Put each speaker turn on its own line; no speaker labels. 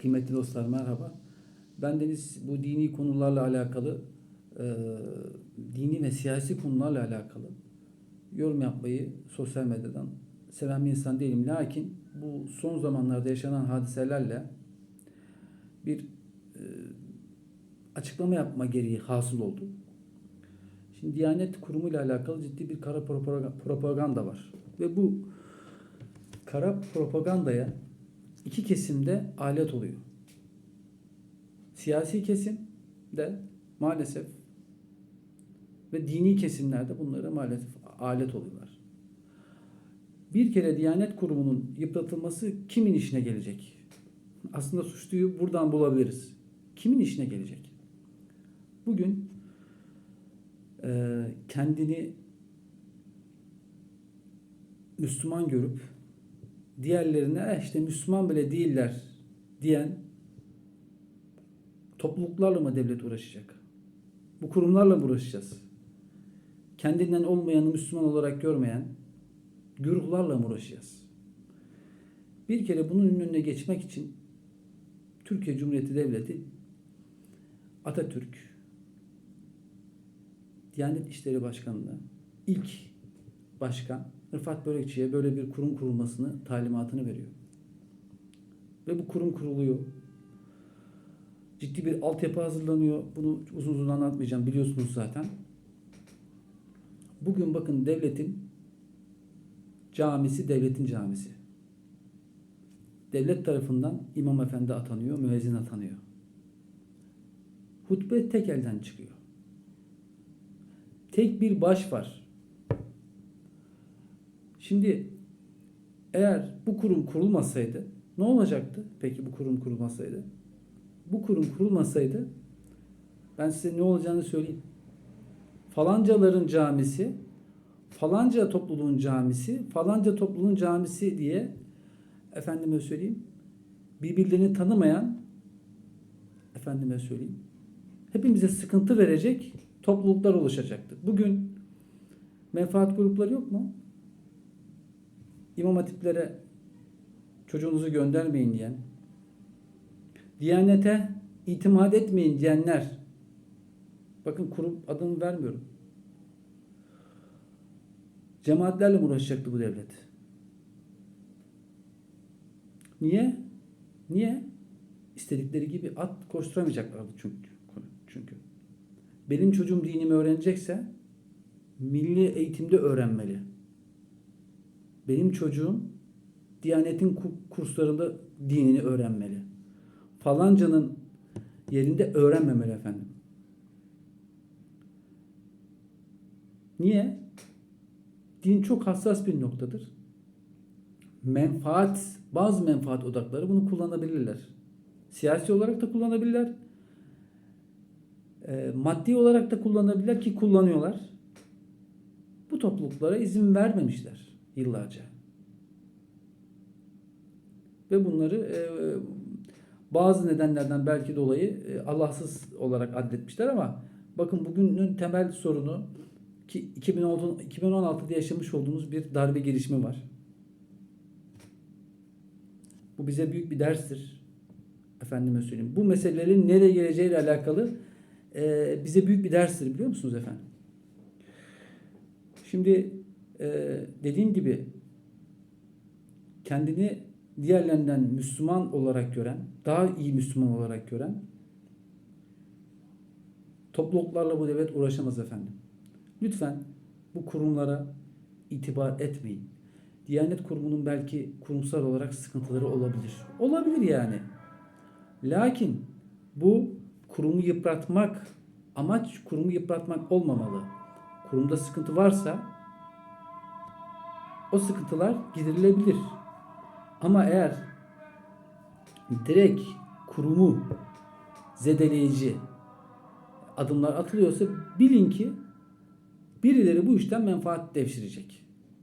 Kıymetli dostlar merhaba. Ben Deniz bu dini konularla alakalı, e, dini ve siyasi konularla alakalı yorum yapmayı sosyal medyadan seven bir insan değilim. Lakin bu son zamanlarda yaşanan hadiselerle bir e, açıklama yapma gereği hasıl oldu. Şimdi Diyanet Kurumu ile alakalı ciddi bir kara propaga- propaganda var. Ve bu kara propagandaya iki kesimde alet oluyor. Siyasi kesim de maalesef ve dini kesimlerde bunlara maalesef alet oluyorlar. Bir kere Diyanet Kurumu'nun yıpratılması kimin işine gelecek? Aslında suçluyu buradan bulabiliriz. Kimin işine gelecek? Bugün kendini Müslüman görüp diğerlerine "Eh işte Müslüman bile değiller diyen topluluklarla mı devlet uğraşacak? Bu kurumlarla mı uğraşacağız? Kendinden olmayanı Müslüman olarak görmeyen güruhlarla mı uğraşacağız? Bir kere bunun önüne geçmek için Türkiye Cumhuriyeti Devleti Atatürk Diyanet İşleri Başkanı'na ilk başkan Rıfat Börekçi'ye böyle bir kurum kurulmasını talimatını veriyor. Ve bu kurum kuruluyor. Ciddi bir altyapı hazırlanıyor. Bunu uzun uzun anlatmayacağım biliyorsunuz zaten. Bugün bakın devletin camisi devletin camisi. Devlet tarafından imam efendi atanıyor, müezzin atanıyor. Hutbe tek elden çıkıyor. Tek bir baş var. Şimdi eğer bu kurum kurulmasaydı ne olacaktı? Peki bu kurum kurulmasaydı? Bu kurum kurulmasaydı ben size ne olacağını söyleyeyim. Falancaların camisi, falanca topluluğun camisi, falanca topluluğun camisi diye efendime söyleyeyim birbirlerini tanımayan efendime söyleyeyim hepimize sıkıntı verecek topluluklar oluşacaktı. Bugün menfaat grupları yok mu? İmam hatiplere çocuğunuzu göndermeyin diyen, Diyanete itimat etmeyin diyenler, bakın kurum adını vermiyorum. Cemaatlerle uğraşacaktı bu devlet? Niye? Niye? İstedikleri gibi at koşturamayacaklardı çünkü. Çünkü. Benim çocuğum dinimi öğrenecekse milli eğitimde öğrenmeli. Benim çocuğum Diyanetin kurslarında dinini öğrenmeli. Falancanın yerinde öğrenmemeli efendim. Niye? Din çok hassas bir noktadır. Menfaat, bazı menfaat odakları bunu kullanabilirler. Siyasi olarak da kullanabilirler. E, maddi olarak da kullanabilirler ki kullanıyorlar. Bu topluluklara izin vermemişler yıllarca. Ve bunları e, bazı nedenlerden belki dolayı e, Allahsız olarak adletmişler ama bakın bugünün temel sorunu ki 2016, 2016'da yaşamış olduğumuz bir darbe girişimi var. Bu bize büyük bir derstir. Efendime söyleyeyim. Bu meselelerin nereye geleceğiyle alakalı e, bize büyük bir derstir biliyor musunuz efendim? Şimdi dediğim gibi kendini diğerlerinden Müslüman olarak gören, daha iyi Müslüman olarak gören topluluklarla bu devlet uğraşamaz efendim. Lütfen bu kurumlara itibar etmeyin. Diyanet Kurumu'nun belki kurumsal olarak sıkıntıları olabilir. Olabilir yani. Lakin bu kurumu yıpratmak, amaç kurumu yıpratmak olmamalı. Kurumda sıkıntı varsa o sıkıntılar giderilebilir. Ama eğer direkt kurumu zedeleyici adımlar atılıyorsa bilin ki birileri bu işten menfaat devşirecek.